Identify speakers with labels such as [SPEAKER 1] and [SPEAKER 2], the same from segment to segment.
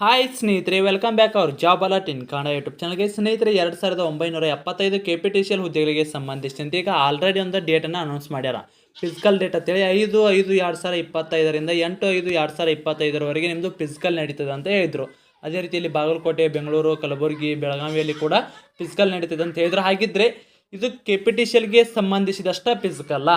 [SPEAKER 1] Hi ಸ್ನೇಹಿತರೆ welcome back our job alert in Kannada YouTube ಚಾನಲ್ಗೆ ಸ್ನೇಹಿತರೆ, ಎರಡು ಸಾವಿರದ ಒಂಬೈನೂರ ಎಪ್ಪತ್ತೈದು K P T C L ಹುದ್ದೆಗಳಿಗೆ ಸಂಬಂಧಿಸಿದಂತೆ ಈಗ ಆಲ್ರೆಡಿ ಒಂದು ಡೇಟನ್ನು ಅನೌನ್ಸ್ ಮಾಡ್ಯಾರ. ಫಿಸಿಕಲ್ ಡೇಟ್ ಅಂತೇಳಿ ಐದು ಐದು ಎರಡು ಸಾವಿರ ಇಪ್ಪತ್ತೈದರಿಂದ ಎಂಟು ಐದು ಎರಡು ಸಾವಿರ ಇಪ್ಪತ್ತೈದರವರೆಗೆ ನಿಮ್ಮದು ಫಿಸಿಕಲ್ ನಡೀತದೆ ಅಂತ ಹೇಳಿದರು. ಅದೇ ರೀತಿಯಲ್ಲಿ ಬಾಗಲಕೋಟೆ, ಬೆಂಗಳೂರು, ಕಲಬುರಗಿ, ಬೆಳಗಾವಿಯಲ್ಲಿ ಕೂಡ ಫಿಸಿಕಲ್ ನಡೀತದೆ ಅಂತ ಹೇಳಿದ್ರು. ಹಾಗಿದ್ರೆ ಇದು ಕೆ ಪಿ ಟಿ ಸಿ ಎಲ್ಗೆ ಸಂಬಂಧಿಸಿದಷ್ಟ ಫಿಸಿಕಲ್ಲ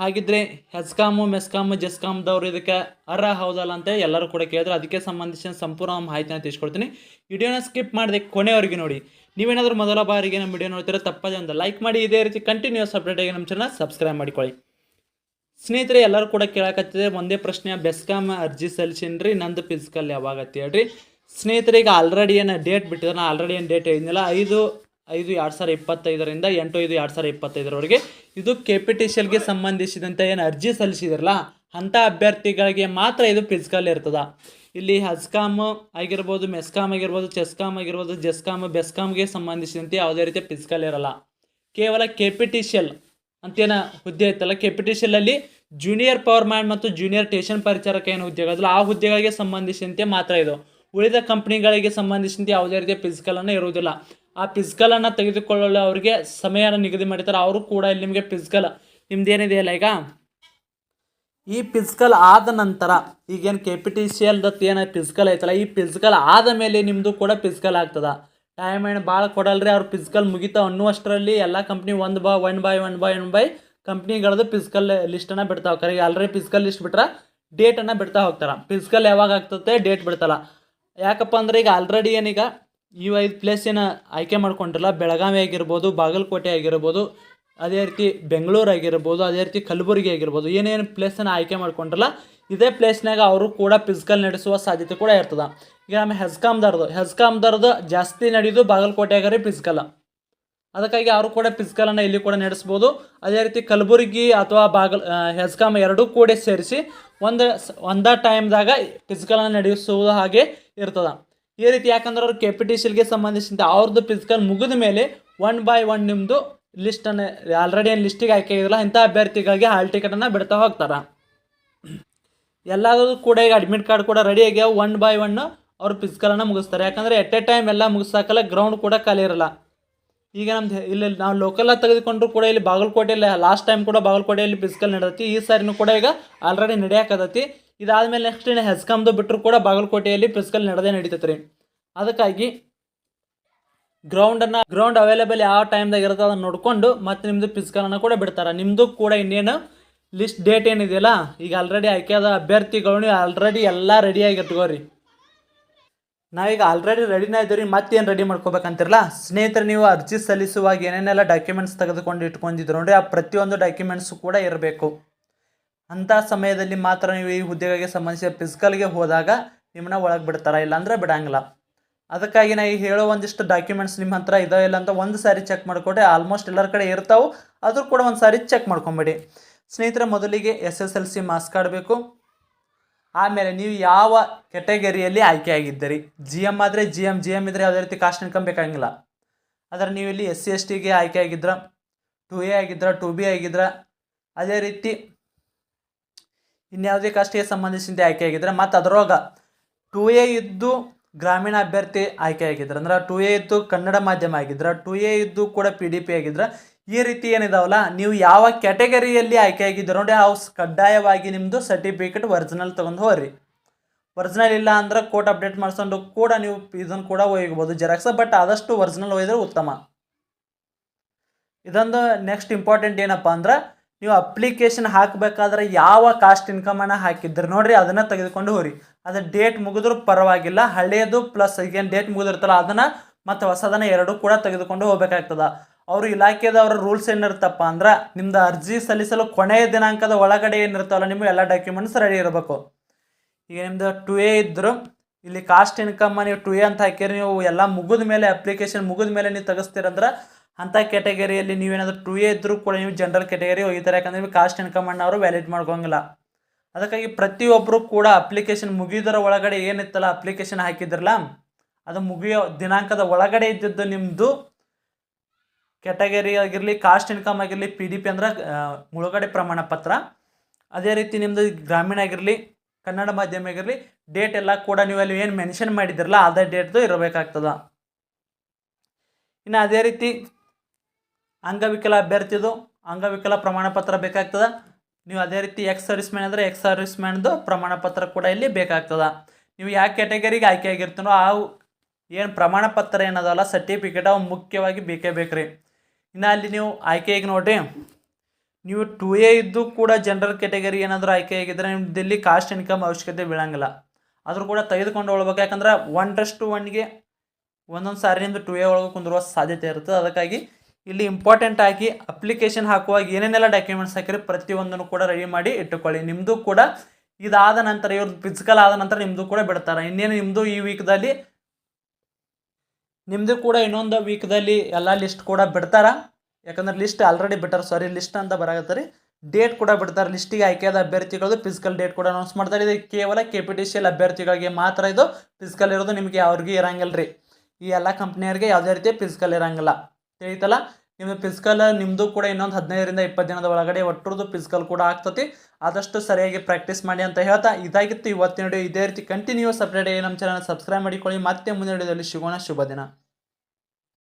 [SPEAKER 1] ಹಾಗಿದ್ರೆ ಹೆಸ್ಕಾಮು, ಮೆಸ್ಕಾಮು, ಜೆಸ್ಕಾಮ್ದವ್ರು ಇದಕ್ಕೆ ಅರ್ಹ ಹೌದಲ್ಲ ಅಂತ ಎಲ್ಲರೂ ಕೂಡ ಕೇಳಿದ್ರು ಅದಕ್ಕೆ ಸಂಬಂಧಿಸಿದ ಸಂಪೂರ್ಣ ಮಾಹಿತಿನ ತಿಳಿಸ್ಕೊಡ್ತೀನಿ. ವಿಡಿಯೋನ ಸ್ಕಿಪ್ ಮಾಡಿದೆ ಕೊನೆವರೆಗೆ ನೋಡಿ. ನೀವೇನಾದರೂ ಮೊದಲ ಬಾರಿಗೆ ನಮ್ಮ ವಿಡಿಯೋ ನೋಡ್ತೀರಾ ತಪ್ಪದೇ ಒಂದು ಲೈಕ್ ಮಾಡಿ. ಇದೇ ರೀತಿ ಕಂಟಿನ್ಯೂಸ್ ಅಪ್ಡೇಟ್ ಆಗಿ ನಮ್ಮ ಚಾನಲ್ ಸಬ್ಸ್ಕ್ರೈಬ್ ಮಾಡಿಕೊಳ್ಳಿ. ಸ್ನೇಹಿತರೆ, ಎಲ್ಲರೂ ಕೂಡ ಕೇಳಕತ್ತಿದ್ರೆ ಒಂದೇ ಪ್ರಶ್ನೆ ಬೆಸ್ಕಾಮ್ ಅರ್ಜಿ ಸಲ್ಲಿಸಿನ್ರಿ, ನಂದು ಫಿಸಿಕಲ್ ಯಾವಾಗ ಅಂತ ಹೇಳ್ರಿ. ಸ್ನೇಹಿತರೆ, ಈಗ ಆಲ್ರೆಡಿ ಏನು ಡೇಟ್ ಬಿಟ್ಟಿದ್ರೆ ಆಲ್ರೆಡಿ ಏನು ಡೇಟ್ ಹೇಳಿದ್ನಲ್ಲ, ಐದು ಐದು ಎರಡು ಸಾವಿರ ಇಪ್ಪತ್ತೈದರಿಂದ ಎಂಟು ಐದು ಎರಡು ಸಾವಿರ ಇಪ್ಪತ್ತೈದರವರೆಗೆ. ಇದು ಕೆ ಪಿ ಟಿ ಸಿ ಎಲ್ಗೆ ಸಂಬಂಧಿಸಿದಂತೆ ಏನು ಅರ್ಜಿ ಸಲ್ಲಿಸಿದ್ರಲ್ಲ ಅಂಥ ಅಭ್ಯರ್ಥಿಗಳಿಗೆ ಮಾತ್ರ ಇದು ಫಿಸಿಕಲ್ ಇರ್ತದ. ಇಲ್ಲಿ ಹಸ್ಕಾಮ್ ಆಗಿರ್ಬೋದು ಮೆಸ್ಕಾಮ್ ಆಗಿರ್ಬೋದು ಚೆಸ್ಕಾಮ್ ಆಗಿರ್ಬೋದು ಜೆಸ್ಕಾಮ್ ಬೆಸ್ಕಾಮ್ಗೆ ಸಂಬಂಧಿಸಿದಂತೆ ಯಾವುದೇ ರೀತಿಯ ಫಿಸಿಕಲ್ ಇರಲ್ಲ. ಕೇವಲ K P T C L ಅಂತೇನ ಹುದ್ದೆ ಐತಲ್ಲ ಕೆ ಪಿ ಟಿ ಸಿ ಅಲ್ಲಿ ಜೂನಿಯರ್ ಪವರ್ ಮ್ಯಾನ್ ಮತ್ತು ಜೂನಿಯರ್ ಟೇಷನ್ ಪರಿಚಾರಕ ಏನು ಅದಲ್ಲ ಆ ಹುದ್ದೆಗಳಿಗೆ ಸಂಬಂಧಿಸಿದಂತೆ ಮಾತ್ರ ಇದು. ಉಳಿದ ಕಂಪ್ನಿಗಳಿಗೆ ಸಂಬಂಧಿಸಿದಂತೆ ಯಾವುದೇ ರೀತಿಯ ಫಿಸಿಕಲನ್ನು ಇರುವುದಿಲ್ಲ. ಆ ಪಿಸ್ಕಲನ್ನು ತೆಗೆದುಕೊಳ್ಳಲು ಅವರಿಗೆ ಸಮಯನ ನಿಗದಿ ಮಾಡಿರ್ತಾರೆ. ಅವರು ಕೂಡ ಇಲ್ಲಿ ನಿಮಗೆ ಫಿಸಿಕಲ್ ನಿಮ್ದೇನಿದೆಯಲ್ಲ ಈಗ? ಈ ಪಿಸ್ಕಲ್ ಆದ ನಂತರ ಈಗೇನು ಕೆ ಪಿ ಟಿ ಸಿ ಎಲ್ದತ್ತು ಏನು ಪಿಸ್ಕಲ್ ಐತಲ್ಲ, ಈ ಪಿಸ್ಕಲ್ ಆದ ಮೇಲೆ ನಿಮ್ಮದು ಕೂಡ ಪಿಸ್ಕಲ್ ಆಗ್ತದ. ಟೈಮ್ ಏನು ಭಾಳ ಕೊಡಲ್ರಿ, ಅವ್ರು ಪಿಸ್ಕಲ್ ಮುಗಿತಾವ ಅನ್ನುವಷ್ಟರಲ್ಲಿ ಎಲ್ಲ ಕಂಪ್ನಿ ಒಂದು ಬಾ one by one by one by ಕಂಪ್ನಿಗಳದ್ದು physical ಲಿಸ್ಟನ್ನು ಬಿಡ್ತಾ ಹೋಗ್ತಾರೆ. ಈಗ ಆಲ್ರೆಡಿ ಫಿಸಿಕಲ್ ಲಿಸ್ಟ್ ಬಿಟ್ರೆ ಡೇಟನ್ನು ಬಿಡ್ತಾ ಹೋಗ್ತಾರೆ. ಫಿಸಿಕಲ್ ಯಾವಾಗ ಆಗ್ತದೆ ಡೇಟ್ ಬಿಡ್ತಲ್ಲ. ಯಾಕಪ್ಪ ಅಂದ್ರೆ ಈಗ ಆಲ್ರೆಡಿ ಏನೀಗ ಇವು ಐದು ಪ್ಲೇಸ್ ಏನು ಆಯ್ಕೆ ಮಾಡ್ಕೊಂಡ್ರಲ್ಲ ಬೆಳಗಾವಿ ಆಗಿರ್ಬೋದು, ಬಾಗಲಕೋಟೆ ಆಗಿರ್ಬೋದು, ಅದೇ ರೀತಿ ಬೆಂಗಳೂರು ಆಗಿರ್ಬೋದು, ಅದೇ ರೀತಿ ಕಲಬುರಗಿ ಆಗಿರ್ಬೋದು, ಏನೇನು ಪ್ಲೇಸನ್ನು ಆಯ್ಕೆ ಮಾಡ್ಕೊಂಡ್ರಲ್ಲ ಇದೇ ಪ್ಲೇಸ್ನಾಗ ಅವರು ಕೂಡ ಫಿಸಿಕಲ್ ನಡೆಸುವ ಸಾಧ್ಯತೆ ಕೂಡ ಇರ್ತದೆ. ಈಗ ನಮ್ಮ ಹೆಸ್ಕಾಮ್ದಾರ್ದು ಹೆಸ್ಕಾಮ್ದಾರ್ದು ಜಾಸ್ತಿ ನಡೆಯೋದು ಬಾಗಲಕೋಟೆಗಾರೆ ಫಿಸಿಕಲ್ ಅದಕ್ಕಾಗಿ ಅವರು ಕೂಡ ಫಿಸಿಕಲನ್ನು ಇಲ್ಲಿ ಕೂಡ ನಡೆಸ್ಬೋದು. ಅದೇ ರೀತಿ ಕಲಬುರಗಿ ಅಥವಾ ಬಾಗಲ್ ಹೆಸ್ಕಾಮ್ ಎರಡೂ ಕೂಡ ಸೇರಿಸಿ ಒಂದ, ಒಂದೇ ಟೈಮ್ದಾಗ ಫಿಸಿಕಲನ್ನು ನಡೆಸುವುದು ಹಾಗೆ ಇರ್ತದೆ. ಈ ರೀತಿ ಯಾಕಂದ್ರೆ ಅವ್ರು ಕೆ ಪಿ ಟಿ ಸಿಲ್ಗೆ ಸಂಬಂಧಿಸಿದಂತೆ ಅವ್ರದ್ದು ಫಿಸಿಕಲ್ ಮುಗಿದ ಮೇಲೆ ಒನ್ ಬೈ ಒನ್ ನಿಮ್ಮದು ಲಿಸ್ಟನ್ನು ಆಲ್ರೆಡಿ ಏನು ಲಿಸ್ಟಿಗೆ ಆಯ್ಕೆ ಆಗಿರಲ್ಲ ಇಂಥ ಅಭ್ಯರ್ಥಿಗಳಿಗೆ ಹಾಲ್ ಟಿಕೆಟನ್ನು ಬಿಡ್ತಾ ಹೋಗ್ತಾರೆ. ಎಲ್ಲಾದರೂ ಕೂಡ ಈಗ ಅಡ್ಮಿಟ್ ಕಾರ್ಡ್ ಕೂಡ ರೆಡಿ ಆಗ್ಯಾವ ಒನ್ ಬೈ ಒನ್ ಅವ್ರು ಫಿಸಿಕಲನ್ನು ಮುಗಿಸ್ತಾರೆ. ಯಾಕಂದರೆ ಎಟ್ ಎ ಟೈಮ್ ಎಲ್ಲ ಮುಗಿಸಾಕಲ್ಲ ಗ್ರೌಂಡ್ ಕೂಡ ಖಾಲಿ ಇರಲ್ಲ. ಈಗ ನಮ್ದು ಇಲ್ಲಿ ನಾವು ಲೋಕಲಾಗಿ ತೆಗೆದುಕೊಂಡ್ರು ಕೂಡ ಇಲ್ಲಿ ಬಾಗಲಕೋಟೆಯಲ್ಲಿ ಲಾಸ್ಟ್ ಟೈಮ್ ಕೂಡ ಬಾಗಲಕೋಟೆಯಲ್ಲಿ ಫಿಸಿಕಲ್ ನಡೆದತಿ, ಈ ಸಾರಿನೂ ಕೂಡ ಈಗ ಆಲ್ರೆಡಿ ನಡೆಯಾಕತೈತಿ ಇದಾದ್ಮೇಲೆ ನೆಕ್ಸ್ಟ್ ಇನ್ನು ಹೆಸ್ಕಾಮ್ದು ಬಿಟ್ಟರು ಕೂಡ ಬಾಗಲಕೋಟೆಯಲ್ಲಿ ಫಿಸಿಕಲ್ ನಡೆದೇ ನಡೀತೈತೆ ರೀ ಅದಕ್ಕಾಗಿ ಗ್ರೌಂಡನ್ನು ಗ್ರೌಂಡ್ ಅವೈಲೇಬಲ್ ಯಾವ ಟೈಮ್ದಾಗ ಇರುತ್ತೆ ಅದನ್ನು ನೋಡಿಕೊಂಡು ಮತ್ತು ನಿಮ್ಮದು ಫಿಸಿಕಲನ್ನು ಕೂಡ ಬಿಡ್ತಾರೆ. ನಿಮ್ಮದು ಕೂಡ ಇನ್ನೇನು ಲಿಸ್ಟ್ ಡೇಟ್ ಏನಿದೆಯಲ್ಲ, ಈಗ ಆಲ್ರೆಡಿ ಆಯ್ಕೆಯಾದ ಅಭ್ಯರ್ಥಿಗಳು ಆಲ್ರೆಡಿ ಎಲ್ಲ ರೆಡಿಯಾಗಿ ಇಟ್ಕೋರಿ ನಾವೀಗ ಆಲ್ರೆಡಿ ರೆಡಿನೇ ಇದ್ದೀವಿ ಮತ್ತೇನು ರೆಡಿ ಮಾಡ್ಕೋಬೇಕಂತಿರಲ್ಲ ಸ್ನೇಹಿತರೆ, ನೀವು ಅರ್ಜಿ ಸಲ್ಲಿಸುವಾಗ ಏನೇನೆಲ್ಲ ಡಾಕ್ಯುಮೆಂಟ್ಸ್ ತೆಗೆದುಕೊಂಡು ಇಟ್ಕೊಂಡಿದ್ರು ನೋಡಿ ಆ ಪ್ರತಿಯೊಂದು ಡಾಕ್ಯುಮೆಂಟ್ಸು ಕೂಡ ಇರಬೇಕು. ಅಂಥ ಸಮಯದಲ್ಲಿ ಮಾತ್ರ ನೀವು ಈ ಹುದ್ದೆಗಳಿಗೆ ಸಂಬಂಧಿಸಿದ ಫಿಸಿಕಲ್ಗೆ ಹೋದಾಗ ನಿಮ್ಮನ್ನ ಒಳಗೆ ಬಿಡ್ತಾರೆ, ಇಲ್ಲಾಂದ್ರೆ ಬಿಡಂಗಿಲ್ಲ. ಅದಕ್ಕಾಗಿ ನಾ ಈ ಹೇಳೋ ಒಂದಿಷ್ಟು ಡಾಕ್ಯುಮೆಂಟ್ಸ್ ನಿಮ್ಮ ಹತ್ರ ಇದಾವೆ ಇಲ್ಲ ಅಂತ ಒಂದು ಸಾರಿ ಚೆಕ್ ಮಾಡಿಕೊಟ್ಟೆ ಆಲ್ಮೋಸ್ಟ್ ಎಲ್ಲರ ಕಡೆ ಇರ್ತಾವೆ. ಆದರೂ ಕೂಡ ಒಂದು ಸಾರಿ ಚೆಕ್ ಮಾಡ್ಕೊಂಬಿಡಿ. ಸ್ನೇಹಿತರೆ, ಮೊದಲಿಗೆ S S L C marks card ಆಮೇಲೆ ನೀವು ಯಾವ ಕೆಟಗರಿಯಲ್ಲಿ ಆಯ್ಕೆ ಆಗಿದ್ದೀರಿ? ಜಿ ಎಂ ಆದರೆ ಜಿ ಎಂ ಜಿ ಎಂ ಇದ್ದರೆ ಯಾವುದೇ ರೀತಿ ಕಾಸ್ಟ್ ಇನ್ಕಮ್ ಬೇಕಾಗಿಲ್ಲ. ಆದರೆ ನೀವು ಇಲ್ಲಿ ಎಸ್ ಸಿ ಎಸ್ ಟಿಗೆ ಆಯ್ಕೆ ಆಗಿದ್ರ ಟು ಎ ಆಗಿದ್ರ ಟು ಬಿ ಆಗಿದ್ರ, ಅದೇ ರೀತಿ ಇನ್ಯಾವುದೇ ಕಾಸ್ಟ್ಗೆ ಸಂಬಂಧಿಸಿದಂತೆ ಆಯ್ಕೆ ಆಗಿದ್ರೆ ಮತ್ತು ಅದರೊಳಗೆ ಟು ಎ ಇದ್ದು ಗ್ರಾಮೀಣ ಅಭ್ಯರ್ಥಿ ಆಯ್ಕೆ ಆಗಿದ್ರೆ, ಅಂದ್ರೆ ಟು ಎ ಇದ್ದು ಕನ್ನಡ ಮಾಧ್ಯಮ ಆಗಿದ್ರೆ ಟು ಎ ಇದ್ದು ಕೂಡ ಪಿ ಡಿ ಪಿ ಆಗಿದ್ರೆ, ಈ ರೀತಿ ಏನಿದಾವಲ್ಲ, ನೀವು ಯಾವ ಕ್ಯಾಟಗರಿಯಲ್ಲಿ ಆಯ್ಕೆ ಆಗಿದ್ದೀರ ನೋಡಿ ಅವು ಕಡ್ಡಾಯವಾಗಿ ನಿಮ್ಮದು ಸರ್ಟಿಫಿಕೇಟ್ ಒರಿಜಿನಲ್ ತೊಗೊಂಡು ಹೋಗ್ರಿ. ಒರಿಜಿನಲ್ ಇಲ್ಲ ಅಂದ್ರೆ ಕೋಟ್ ಅಪ್ಡೇಟ್ ಮಾಡಿಸ್ಕೊಂಡು ಕೂಡ ನೀವು ಇದನ್ನು ಕೂಡ ಒಯ್ಬೋದು ಜೆರಾಕ್ಸ್ ಬಟ್ ಆದಷ್ಟು ಒರಿಜಿನಲ್ ಒಯ್ದರೆ ಉತ್ತಮ. ಇದೊಂದು ನೆಕ್ಸ್ಟ್ ಇಂಪಾರ್ಟೆಂಟ್ ಏನಪ್ಪ ಅಂದ್ರೆ ನೀವು ಅಪ್ಲಿಕೇಶನ್ ಹಾಕಬೇಕಾದ್ರೆ ಯಾವ ಕಾಸ್ಟ್ ಇನ್ಕಮ್ ಇನ್ಕಮನ್ನು ಹಾಕಿದ್ರು ನೋಡ್ರಿ, ಅದನ್ನು ತೆಗೆದುಕೊಂಡು ಹೋಗ್ರಿ. ಅದು ಡೇಟ್ ಮುಗಿದ್ರು ಪರವಾಗಿಲ್ಲ ಹಳೆಯದು ಪ್ಲಸ್ ಈಗೇನು ಡೇಟ್ ಮುಗಿದಿರ್ತಲ್ಲ ಅದನ್ನು ಮತ್ತು ಹೊಸದನ್ನು ಎರಡೂ ಕೂಡ ತೆಗೆದುಕೊಂಡು ಹೋಗ್ಬೇಕಾಗ್ತದ. ಅವರು ಇಲಾಖೆದವರ ರೂಲ್ಸ್ ಏನಿರುತ್ತಪ್ಪ ಅಂದ್ರೆ, ನಿಮ್ದು ಅರ್ಜಿ ಸಲ್ಲಿಸಲು ಕೊನೆಯ ದಿನಾಂಕದ ಒಳಗಡೆ ಏನಿರ್ತಾವಲ್ಲ ನಿಮಗೆ ಎಲ್ಲ ಡಾಕ್ಯುಮೆಂಟ್ಸ್ ರೆಡಿ ಇರಬೇಕು. ಈಗ ನಿಮ್ದು ಟು ಎ ಇದ್ದರು ಇಲ್ಲಿ ಕಾಸ್ಟ್ ಇನ್ಕಮ್ ನೀವು ಟು ಎ ಅಂತ ಹಾಕಿರಿ, ನೀವು ಎಲ್ಲ ಮುಗಿದ ಮೇಲೆ ಅಪ್ಲಿಕೇಶನ್ ಮುಗಿದ ಮೇಲೆ ನೀವು ತೆಗೆಸ್ತೀರಂದ್ರೆ ಅಂಥ ಕ್ಯಾಟಗರಿಯಲ್ಲಿ ನೀವೇನಾದರೂ ಟು ಎ ಇದ್ದರೂ ಕೂಡ ನೀವು ಜನರಲ್ ಕ್ಯಾಟಗರಿ ಹೋಗಿದ್ದಾರೆ ಯಾಕಂದರೆ ನೀವು ಕಾಸ್ಟ್ ಇನ್ಕಮ್ ಅವರು ವ್ಯಾಲಿಡ್ ಮಾಡ್ಕೊಂಗಿಲ್ಲ ಅದಕ್ಕಾಗಿ ಪ್ರತಿಯೊಬ್ಬರು ಕೂಡ ಅಪ್ಲಿಕೇಶನ್ ಮುಗಿಯೋದರ ಒಳಗಡೆ ಏನಿತ್ತಲ್ಲ ಅಪ್ಲಿಕೇಶನ್ ಹಾಕಿದ್ರಲ್ಲ, ಅದು ಮುಗಿಯೋ ದಿನಾಂಕದ ಒಳಗಡೆ ಇದ್ದಿದ್ದು ನಿಮ್ಮದು ಕ್ಯಾಟಗರಿ ಆಗಿರಲಿ ಕಾಸ್ಟ್ ಇನ್ಕಮ್ ಆಗಿರಲಿ ಪಿ ಡಿ ಪಿ ಅಂದ್ರೆ ಮುಳುಗಡೆ ಪ್ರಮಾಣ ಪತ್ರ. ಅದೇ ರೀತಿ ನಿಮ್ಮದು ಗ್ರಾಮೀಣ ಆಗಿರಲಿ, ಕನ್ನಡ ಮಾಧ್ಯಮ ಆಗಿರಲಿ ಡೇಟ್ ಎಲ್ಲ ಕೂಡ ನೀವು ಅಲ್ಲಿ ಏನು ಮೆನ್ಷನ್ ಮಾಡಿದಿರಲ್ಲ, ಅದೇ ಡೇಟ್ದು ಇರಬೇಕಾಗ್ತದ. ಇನ್ನು ಅದೇ ರೀತಿ ಅಂಗವಿಕಲ ಅಭ್ಯರ್ಥಿದು ಅಂಗವಿಕಲ ಪ್ರಮಾಣ ಪತ್ರ ಬೇಕಾಗ್ತದೆ. ನೀವು ಅದೇ ರೀತಿ ಎಕ್ಸ್ ಸರ್ವಿಸ್ ಮ್ಯಾನ್ ಅಂದರೆ ಎಕ್ಸ್ ಸರ್ವಿಸ್ ಮ್ಯಾನ್ದು ಪ್ರಮಾಣ ಪತ್ರ ಕೂಡ ಇಲ್ಲಿ ಬೇಕಾಗ್ತದೆ. ನೀವು ಯಾವ ಕ್ಯಾಟಗರಿಗೆ ಆಯ್ಕೆ ಆಗಿರ್ತೀನೋ ಆ ಏನು ಪ್ರಮಾಣ ಪತ್ರ ಏನದಲ್ಲ ಸರ್ಟಿಫಿಕೇಟ್ ಅವು ಮುಖ್ಯವಾಗಿ ಬೇಕೇ ಬೇಕ್ರಿ. ಇನ್ನು ಅಲ್ಲಿ ನೀವು ಆಯ್ಕೆಗೆ ನೋಡ್ರಿ. ನೀವು ಟು ಎ ಇದ್ದು ಕೂಡ ಜನರಲ್ ಕ್ಯಾಟಗರಿ ಏನಾದರೂ ಆಯ್ಕೆ ಆಗಿದ್ರೆ ನಿಮ್ಮದಲ್ಲಿ ಕಾಸ್ಟ್ ಇನ್ಕಮ್ ಅವಶ್ಯಕತೆ ಬೀಳಂಗಿಲ್ಲ. ಆದರೂ ಕೂಡ ತೆಗೆದುಕೊಂಡು ಹೋಗ್ಬೇಕು. ಯಾಕಂದ್ರೆ ಒನ್ರಷ್ಟು ಒನ್ಗೆ ಒಂದೊಂದು ಸಾರಿ ನಿಮ್ಮದು ಟು ಎ ಒಳಗೆ ಕುಂದಿರುವ ಸಾಧ್ಯತೆ ಇರ್ತದೆ. ಅದಕ್ಕಾಗಿ ಇಲ್ಲಿ ಇಂಪಾರ್ಟೆಂಟ್ ಆಗಿ ಅಪ್ಲಿಕೇಶನ್ ಹಾಕುವಾಗ ಏನೇನೆಲ್ಲ ಡಾಕ್ಯುಮೆಂಟ್ಸ್ ಹಾಕಿರಿ ಪ್ರತಿಯೊಂದನ್ನು ಕೂಡ ರೆಡಿ ಮಾಡಿ ಇಟ್ಟುಕೊಳ್ಳಿ. ನಿಮ್ಮದು ಕೂಡ ಇದಾದ ನಂತರ ಇವ್ರದ್ದು ಫಿಸಿಕಲ್ ಆದ ನಂತರ ನಿಮ್ಮದು ಕೂಡ ಬಿಡ್ತಾರೆ. ಇನ್ನೇನು ನಿಮ್ಮದು ಈ ವೀಕ್ದಲ್ಲಿ ನಿಮ್ಮದು ಕೂಡ ಇನ್ನೊಂದು ವೀಕ್ದಲ್ಲಿ ಎಲ್ಲ ಲಿಸ್ಟ್ ಕೂಡ ಬಿಡ್ತಾರ? ಯಾಕಂದ್ರೆ ಲಿಸ್ಟ್ ಆಲ್ರೆಡಿ ಬಿಟ್ಟಾರೆ. ಸಾರಿ ಲಿಸ್ಟ್ ಅಂತ ಬರಾಗತ್ತರಿ ಡೇಟ್ ಕೂಡ ಬಿಡ್ತಾರೆ. ಲಿಸ್ಟಿಗೆ ಆಯ್ಕೆಯಾದ ಅಭ್ಯರ್ಥಿಗಳದ್ದು ಫಿಸಿಕಲ್ ಡೇಟ್ ಕೂಡ ಅನೌನ್ಸ್ ಮಾಡ್ತಾರೆ. ಇದು ಕೇವಲ K P T C L ಅಭ್ಯರ್ಥಿಗಳಿಗೆ ಮಾತ್ರ ಇದು ಫಿಸಿಕಲ್ ಇರೋದು ನಿಮಗೆ ಅವ್ರಿಗೆ ಇರಂಗಿಲ್ಲ ರೀ. ಈ ಎಲ್ಲ ಕಂಪ್ನಿಯವ್ರಿಗೆ ಯಾವುದೇ ರೀತಿ ಫಿಸಿಕಲ್ ಇರಂಗಿಲ್ಲ. ತಿಳಿತಲ್ಲ? ನಿಮ್ಮದು ಫಿಸಿಕಲ್ ನಿಮ್ಮದು ಕೂಡ ಇನ್ನೊಂದು ಹದಿನೈದರಿಂದ ಇಪ್ಪತ್ತು ದಿನದ ಒಳಗಡೆ ಒಟ್ಟರದು ಫಿಸಿಕಲ್ ಕೂಡ ಆಗ್ತತಿ. ಆದಷ್ಟು ಸರಿಯಾಗಿ ಪ್ರಾಕ್ಟೀಸ್ ಮಾಡಿ ಅಂತ ಹೇಳ್ತಾ ಇದಾಗಿತ್ತು ಇವತ್ತಿನ ಇದೇ ರೀತಿ ಕಂಟಿನ್ಯೂಸ್ ಅಪ್ಡೇಟ್ ನಮ್ಮ ಚಾನಲ್ ಸಬ್ಸ್ಕ್ರೈಬ್ ಮಾಡಿಕೊಳ್ಳಿ. ಮತ್ತೆ ಮುಂದಿನ ವಿಡಿಯೋದಲ್ಲಿ ಸಿಗೋಣ. ಶುಭ ದಿನ.